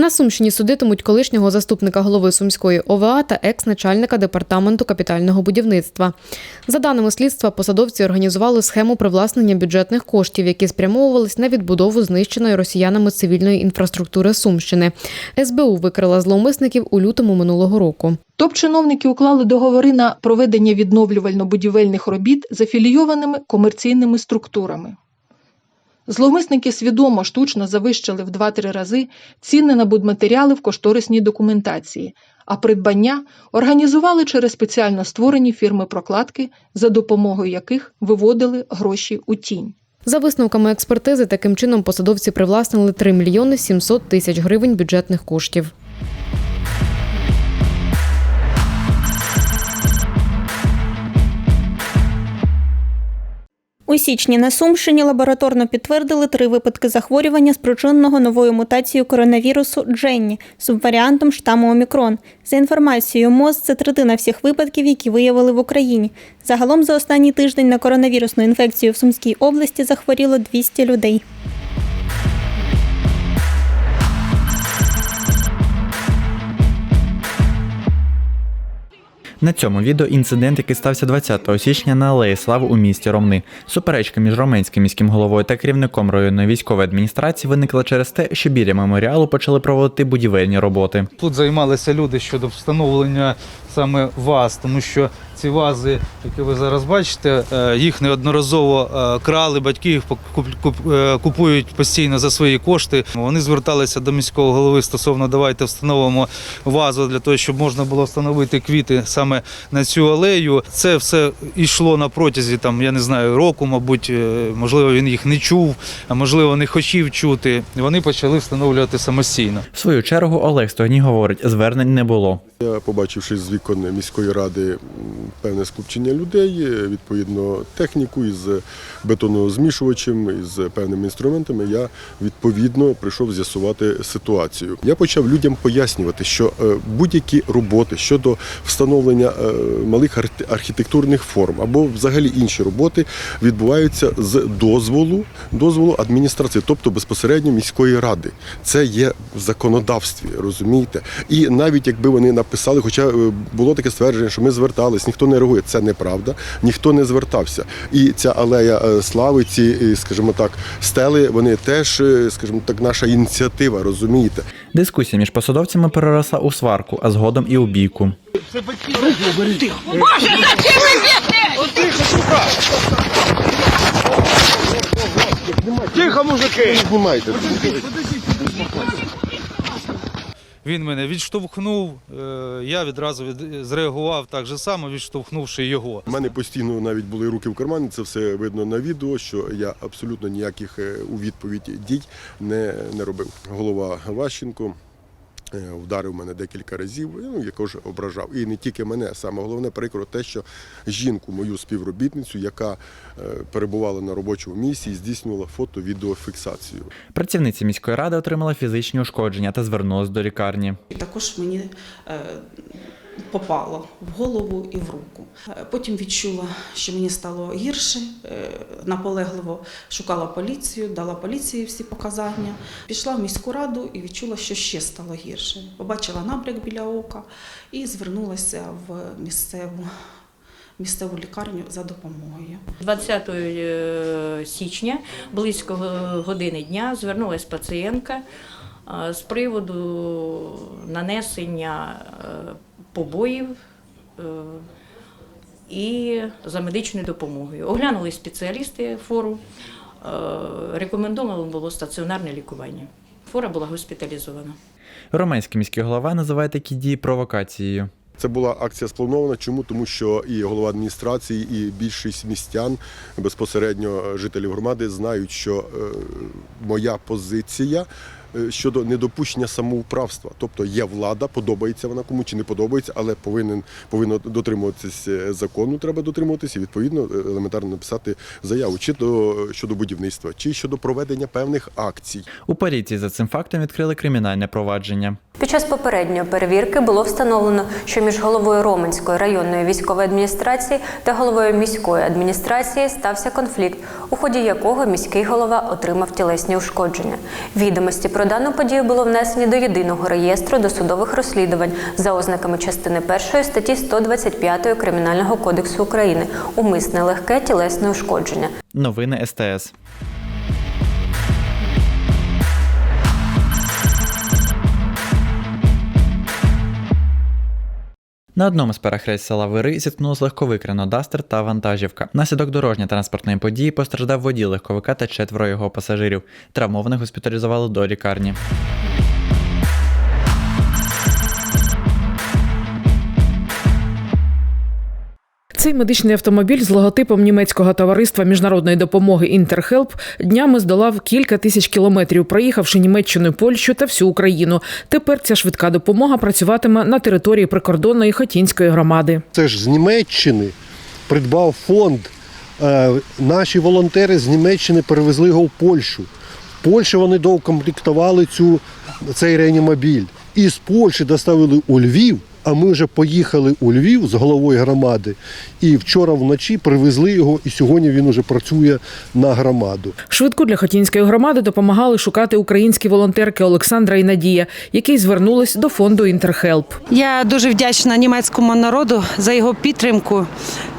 На Сумщині судитимуть колишнього заступника голови Сумської ОВА та екс-начальника департаменту капітального будівництва. За даними слідства, посадовці організували схему привласнення бюджетних коштів, які спрямовувались на відбудову знищеної росіянами цивільної інфраструктури Сумщини. СБУ викрила зловмисників у лютому минулого року. Топ-чиновники уклали договори на проведення відновлювально-будівельних робіт з афілійованими комерційними структурами. Зловмисники свідомо штучно завищили в 2-3 рази ціни на будматеріали в кошторисній документації, а придбання організували через спеціально створені фірми прокладки, за допомогою яких виводили гроші у тінь. За висновками експертизи, таким чином посадовці привласнили 3 мільйони 700 тисяч гривень бюджетних коштів. У січні на Сумщині лабораторно підтвердили три випадки захворювання, спричиненого новою мутацією коронавірусу Дженні субваріантом штаму Омікрон. За інформацією МОЗ, це третина всіх випадків, які виявили в Україні. Загалом за останній тиждень на коронавірусну інфекцію в Сумській області захворіло 200 людей. На цьому відео інцидент, який стався 20 січня на Алеї Слави у місті Ромни. Суперечка між Роменським міським головою та керівником районної військової адміністрації виникла через те, що біля меморіалу почали проводити будівельні роботи. Тут займалися люди щодо встановлення саме ваз, тому що ці вази, які ви зараз бачите, е, їх неодноразово е, крали, батьки їх е, купують постійно за свої кошти. Вони зверталися до міського голови стосовно давайте встановимо вазу для того, щоб можна було встановити квіти саме на цю алею. Це все йшло на протязі там, я не знаю, року, мабуть, можливо, він їх не чув, а можливо, не хотів чути. Вони почали встановлювати самостійно. В свою чергу Олег Стогній говорить, звернень не було. Я побачивши з вікон міської ради певне скупчення людей, е, відповідно техніку із бетонозмішувачем, із певними інструментами, я відповідно прийшов з'ясувати ситуацію. Я почав людям пояснювати, що е, будь-які роботи щодо встановлення е, малих архі- архітектурних форм або взагалі інші роботи відбуваються з дозволу, дозволу адміністрації, тобто безпосередньо міської ради. Це є в законодавстві, розумієте? І навіть якби вони написали, хоча було таке ствердження, що ми звертались, ніхто не реагує. Це неправда, ніхто не звертався. І ця алея е, слави, ці, е, скажімо так, стели, вони теж, е, скажімо так, наша ініціатива, розумієте? Дискусія між посадовцями переросла у сварку, а згодом і у бійку. Знімайте. Він мене відштовхнув. е, Я відразу від- зреагував так же само, відштовхнувши його. У мене постійно навіть були руки в кармані, це все видно на відео, що я абсолютно ніяких е, у відповідь дій не, не робив. Голова Ващенко вдарив мене декілька разів, ну, якож ображав. І не тільки мене, саме головне прикро те, що жінку, мою співробітницю, яка е, перебувала на робочому місці і здійснювала фото-відеофіксацію. Працівниця міської ради отримала фізичні ушкодження та звернулася до лікарні. Також мені е, попало в голову і в руку. Е, Потім відчула, що мені стало гірше, е, наполегливо шукала поліцію, дала поліції всі показання. Пішла в міську раду і відчула, що ще стало гірше. Побачила набряк біля ока і звернулася в місцеву, місцеву лікарню за допомогою. 20 е, січня, близько години дня, звернулася пацієнтка з приводу нанесення побоїв е, і за медичною допомогою. Оглянули спеціалісти фору, е, рекомендовано було стаціонарне лікування. Фора була госпіталізована. Роменський міський голова називає такі дії провокацією. Це була акція спланована. Чому? Тому що і голова адміністрації, і більшість містян, безпосередньо жителів громади, знають, що е, моя позиція щодо недопущення самоуправства. Тобто є влада, подобається вона кому чи не подобається, але повинен повинно дотримуватись е, закону. Треба дотримуватися і відповідно е, елементарно написати заяву чи до щодо будівництва, чи щодо проведення певних акцій. У поліції за цим фактом відкрили кримінальне провадження. Під час попередньої перевірки було встановлено, що між головою Роменської районної військової адміністрації та головою міської адміністрації стався конфлікт, у ході якого міський голова отримав тілесні ушкодження. Відомості про дану подію було внесені до єдиного реєстру досудових розслідувань за ознаками частини 1 статті 125 Кримінального кодексу України умисне легке тілесне ушкодження. Новини СТС. На одному з перехресть села Вири зіткнулось легковик Рено Дастер та вантажівка. Наслідок дорожньої транспортної події постраждав водій легковика та четверо його пасажирів. Травмованих госпіталізували до лікарні. Цей медичний автомобіль з логотипом німецького товариства міжнародної допомоги Інтерхелп днями здолав кілька тисяч кілометрів, проїхавши Німеччину, Польщу та всю Україну. Тепер ця швидка допомога працюватиме на території прикордонної Хотінської громади. Це ж з Німеччини придбав фонд. Е, Наші волонтери з Німеччини перевезли його в Польщу. В Польщі вони доукомплектували цю, цей реанімобіль. І з Польщі доставили у Львів, а ми вже поїхали у Львів з головою громади. І вчора вночі привезли його, і сьогодні він уже працює на громаду. Швидку для Хотінської громади допомагали шукати українські волонтерки Олександра і Надія, які звернулись до фонду Інтерхелп. Я дуже вдячна німецькому народу за його підтримку,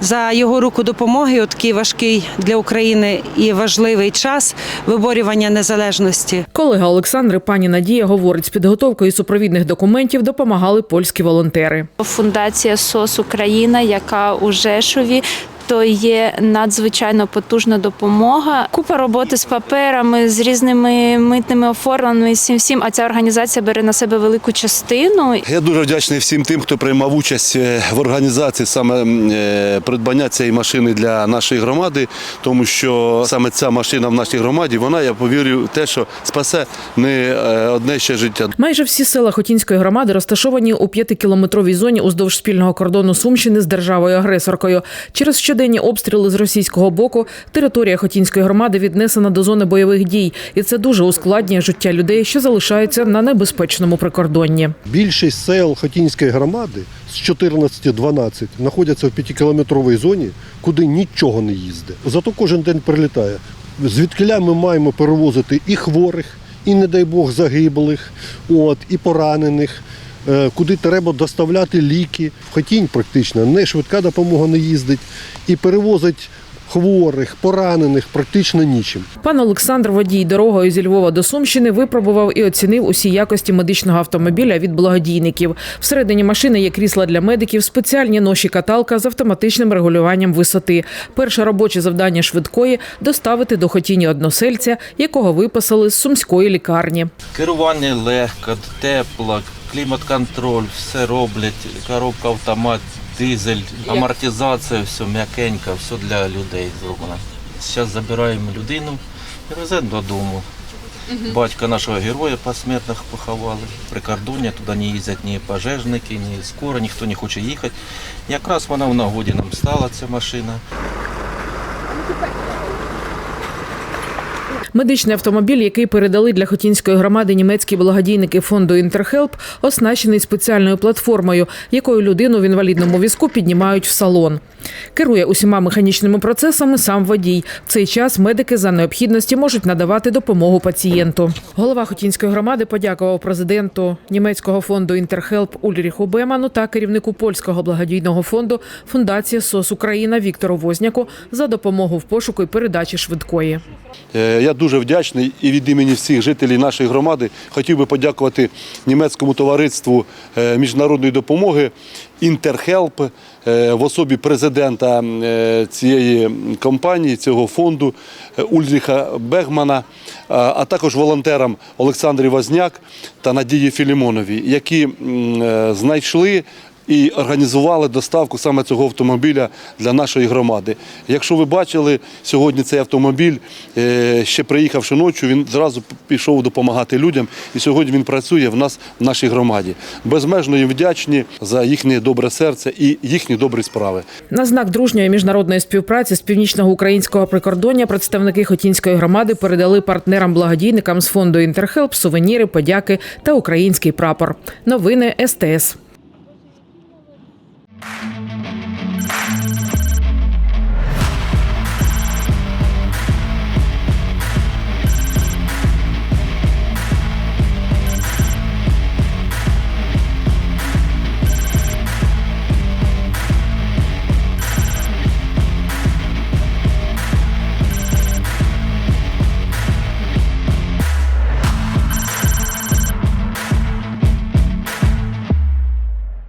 за його руку допомоги у такий важкий для України і важливий час виборювання незалежності. Колега Олександри, пані Надія, говорить, з підготовкою супровідних документів допомагали польські волонтери. Фундація СОС Україна, яка у Жешові. То є надзвичайно потужна допомога. Купа роботи з паперами, з різними митними оформленнями, всім всім. А ця організація бере на себе велику частину. Я дуже вдячний всім тим, хто приймав участь е, в організації саме е, придбання цієї машини для нашої громади, тому що саме ця машина в нашій громаді, вона, я повірю, те, що спасе не е, одне ще життя. Майже всі села Хотінської громади розташовані у п'ятикілометровій зоні уздовж спільного кордону Сумщини з державою-агресоркою. Через щоденні обстріли з російського боку територія Хотінської громади віднесена до зони бойових дій, і це дуже ускладнює життя людей, що залишаються на небезпечному прикордонні. Більшість сел Хотінської громади з 14-12 знаходяться в п'ятикілометровій зоні, куди нічого не їздить. Зато кожен день прилітає. Звідкиля ми маємо перевозити і хворих, і, не дай Бог, загиблих, от, і поранених. Е, Куди треба доставляти ліки. В Хотінь практично не швидка допомога не їздить і перевозить хворих, поранених практично нічим. Пан Олександр водій дорогою зі Львова до Сумщини випробував і оцінив усі якості медичного автомобіля від благодійників. Всередині машини є крісла для медиків, спеціальні ноші каталка з автоматичним регулюванням висоти. Перше робоче завдання швидкої доставити до хотіні односельця, якого виписали з сумської лікарні. Керування легко, тепло, клімат-контроль, все роблять, коробка автомат, дизель, амортизація, все м'якенько, все для людей зроблено. Зараз забираємо людину і веземо додому. Батька нашого героя посмертних поховали. Прикордоння, туди не їздять ні пожежники, ні скоро, ніхто не хоче їхати. Якраз вона в нагоді нам стала ця машина. Медичний автомобіль, який передали для Хотінської громади німецькі благодійники фонду Інтерхелп, оснащений спеціальною платформою, якою людину в інвалідному візку піднімають в салон. Керує усіма механічними процесами сам водій. В цей час медики за необхідності можуть надавати допомогу пацієнту. Голова Хотінської громади подякував президенту німецького фонду Інтерхелп Ульріху Беману та керівнику польського благодійного фонду Фундація СОС Україна Віктору Возняку за допомогу в пошуку і передачі швидкої. Е, Я дуже вдячний і від імені всіх жителів нашої громади. Хотів би подякувати німецькому товариству е, міжнародної допомоги Інтерхелп е, в особі президента е, цієї компанії, цього фонду Ульріха Бегмана, а- також волонтерам Олександрі Возняк та Надії Філімоновій, які знайшли і організували доставку саме цього автомобіля для нашої громади. Якщо ви бачили сьогодні цей автомобіль, е, ще приїхавши ночі, він зразу пішов допомагати людям, і сьогодні він працює в нас в нашій громаді. Безмежно їм вдячні за їхнє добре серце і їхні добрі справи. На знак дружньої міжнародної співпраці з північного українського прикордоння представники Хотінської громади передали партнерам-благодійникам з фонду Інтерхелп сувеніри, подяки та український прапор. Новини СТС. Thank you.